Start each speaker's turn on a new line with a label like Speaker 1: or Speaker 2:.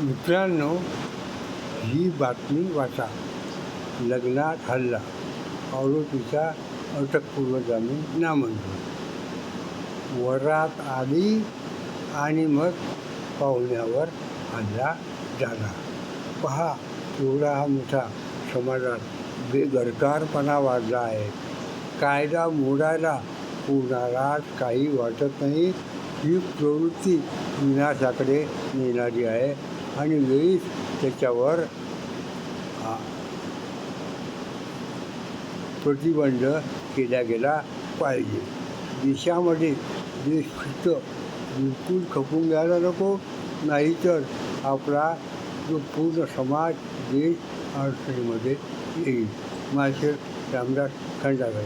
Speaker 1: मित्रांनो ही बातमी वाचा. लग्नात हल्ला. आरोपीचा अटकपूर्व जामीन नामंजूर. वरात आली आणि मग पाहुण्यावर हल्ला झाला. पहा एवढा हा मोठा समाजात बेदरकारपणा वाढला आहे. कायदा मोडायला कोणालाच काही वाटत नाही. ही प्रवृत्ती विनाशाकडे नेणारी आहे. आणि वेळीच त्याच्यावर प्रतिबंध केला गेला पाहिजे. देशामध्ये देशभक्त बिलकुल खपून घ्यायला नको नाहीतर आपला जो पूर्ण समाज देश अडचणीमध्ये येईल. माझे रामदास खंडागळे.